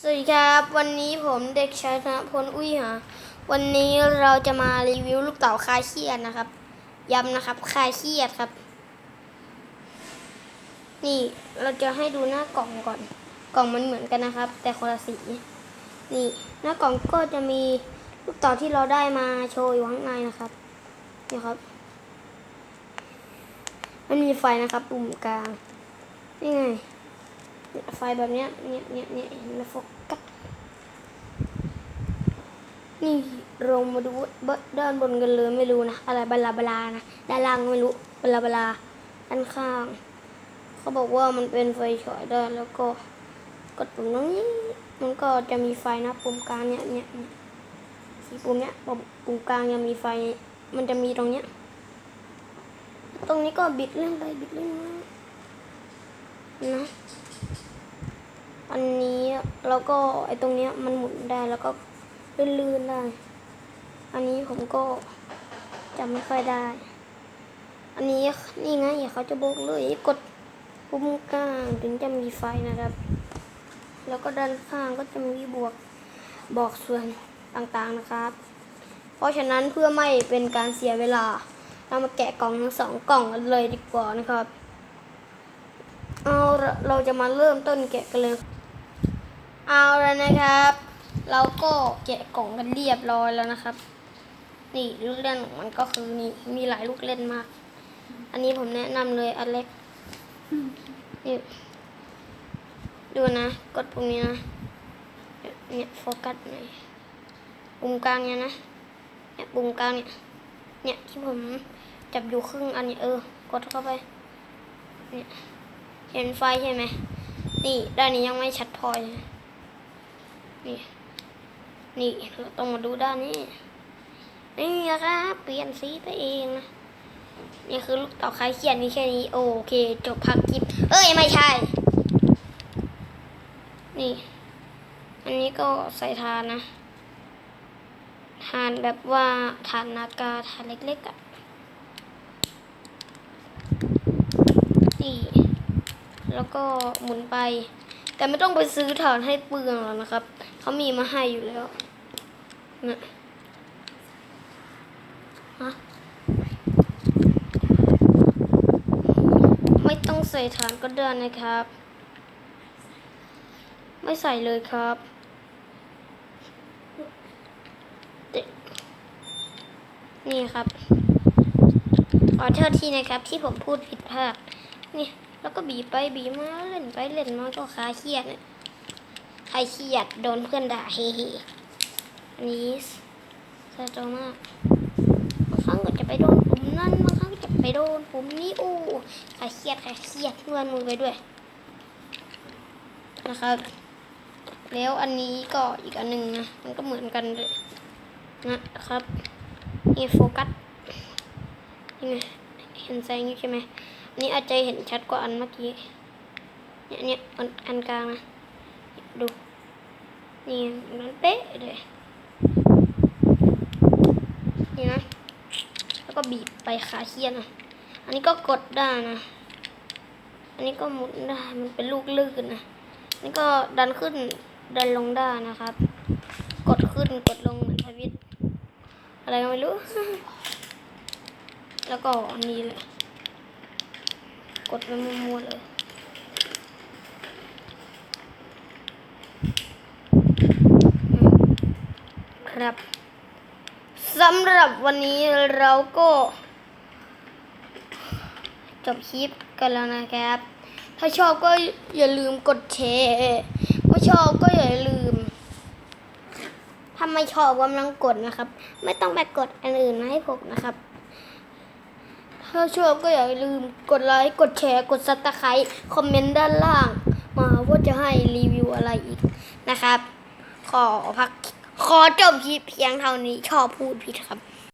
สวัสดีครับ วันนี้ผมเด็กชายธนพลอุ้ยหาวันนี้เราจะมารีวิวลูกเต๋าคลายเครียดนะครับย้ำนะครับคลายเครียดครับ นี่เราจะให้ดูหน้ากล่องก่อน กล่องมันเหมือนกันนะครับ แต่คนละสีนี่หน้ากล่องก็จะมีลูกเต๋าที่เราได้มาโชว์อยู่ข้างในนะครับนี่ครับ มันมีไฟนะครับปุ่มกลางนี่ไง ไฟแบบเนี้ยเนี่ยเนี่ยเนี่ยเห็นไหมโฟกัสนี่ลงมาดูเด้านบนกันเลยไม่รู้นะอะไรบลาบลานะด้านล่างไม่รู้บลาบลาด้านข้าง เขาบอกว่ามันเป็นไฟฉายได้แล้วก็กดปุ่มตรงนี้ มันก็จะมีไฟนะปุ่มกลางเนี่ยเนี่ยเนี่ยสีปุ่มเนี้ยปุ่มปุ่มกลางยังมีไฟ มันจะมีตรงเนี้ย ตรงนี้ก็บิดเล่อนไปบิดเล่นมานะ อันนี้แล้วก็ไอ้ตรงเนี้ยมันหมุนได้แล้วก็ลื่นๆได้ อันนี้ผมก็จำไม่ค่อยได้ อันนี้นี่ไงเขาจะบอกเลยกดปุ่มกลางถึงจะมีไฟนะครับ แล้วก็ด้านข้างก็จะมีบวกบอกส่วนต่างๆนะครับ เพราะฉะนั้นเพื่อไม่เป็นการเสียเวลา เรามาแกะกล่องทั้งสองกล่องกันเลยดีกว่านะครับ เอาเราจะมาเริ่มต้นแกะกันเลย เอาแล้วนะครับ เราก็แกะกล่องกันเรียบร้อยแล้วนะครับ นี่ลูกเล่นของมันก็คือนี่มีหลายลูกเล่นมาก อันนี้ผมแนะนำเลยอันเล็กนี่ดูนะ กดปุ่มนี้นะ เนี่ยโฟกัสหน่อยปุ่มกลางเนี่ยนะ เนี่ยปุ่มกลางเนี่ย เนี่ยที่ผมจับอยู่ครึ่งอันนี้เออ กดเข้าไป เนี่ยเห็นไฟใช่ไหม นี่ด้านนี้ยังไม่ชัดพอเลย นี่ นี่เราต้องมาดูด้านนี้ นี่นะครับเปลี่ยนสีไปเองนะนี่คือลูกเต่าคลายเครียดนี่แค่นี้ โอเค จบพักคลิปเอ้ย ไม่ใช่ นี่ อันนี้ก็ใส่ทานนะ ทานแบบว่าทานนากาทานเล็กๆอะ่ะนี่ แล้วก็หมุนไป แต่ไม่ต้องไปซื้อฐานให้เปลืองหรอกนะครับ เขามีมาให้อยู่แล้วนะฮะไม่ต้องใส่ฐานก็ได้นะครับ ไม่ใส่เลยครับเด็กนี่ครับ ขอโทษทีนะครับที่ผมพูดผิดพลาดนี่ แล้วก็บีไปบีมาเล่นไปเล่นมาก็คลายเครียดเนี่ยคลายเครียดโดนเพื่อนด่าเฮ้เฮอันนี้สะใจมากบางครั้งก็จะไปโดนปุ่มนั่นบางครั้งก็จะไปโดนปุ่มนี้อู้คลายเครียดคลายเครียดเงื่อนมือไปด้วย นะครับ แล้วอันนี้ก็อีกอันหนึ่งนะมันก็เหมือนกันเลยนะครับนี่โฟกัสนี่ไงเห็นแสงอยู่ใช่ไหม นี้อาจจะเห็นชัดกว่าอันเมื่อกี้ เนี่ยเนี่ยอันอันกลางนะ ดู นี่มันเป๊ะเลยนี่นะ แล้วก็บีบไปขาเคียนนะอันนี้ก็กดได้นะ อันนี้ก็หมุนได้ มันเป็นลูกลื่นนะ นี่ก็ดันขึ้นดันลงได้นะครับ กดขึ้นกดลงเหมือนทวิตอะไรก็ไม่รู้ แล้วก็อันนี้เลย กดไปมัวๆเลยครับสำหรับวันนี้เราก็จบคลิปกันแล้วนะครับ ถ้าชอบก็อย่าลืมกดแชร์ไม่ชอบก็อย่าลืม ถ้าไม่ชอบกำลังกดนะครับ ไม่ต้องไปกดอันอื่นมาให้ผมนะครับ ถ้าชอบก็อย่าลืมกดไลค์กดแชร์ กดซับสไครต์คอมเมนต์ด้านล่าง มาว่าจะให้รีวิวอะไรอีกนะครับ ขอพักขอจบคลิปเพียงเท่านี้ชอบพูดผิดครับ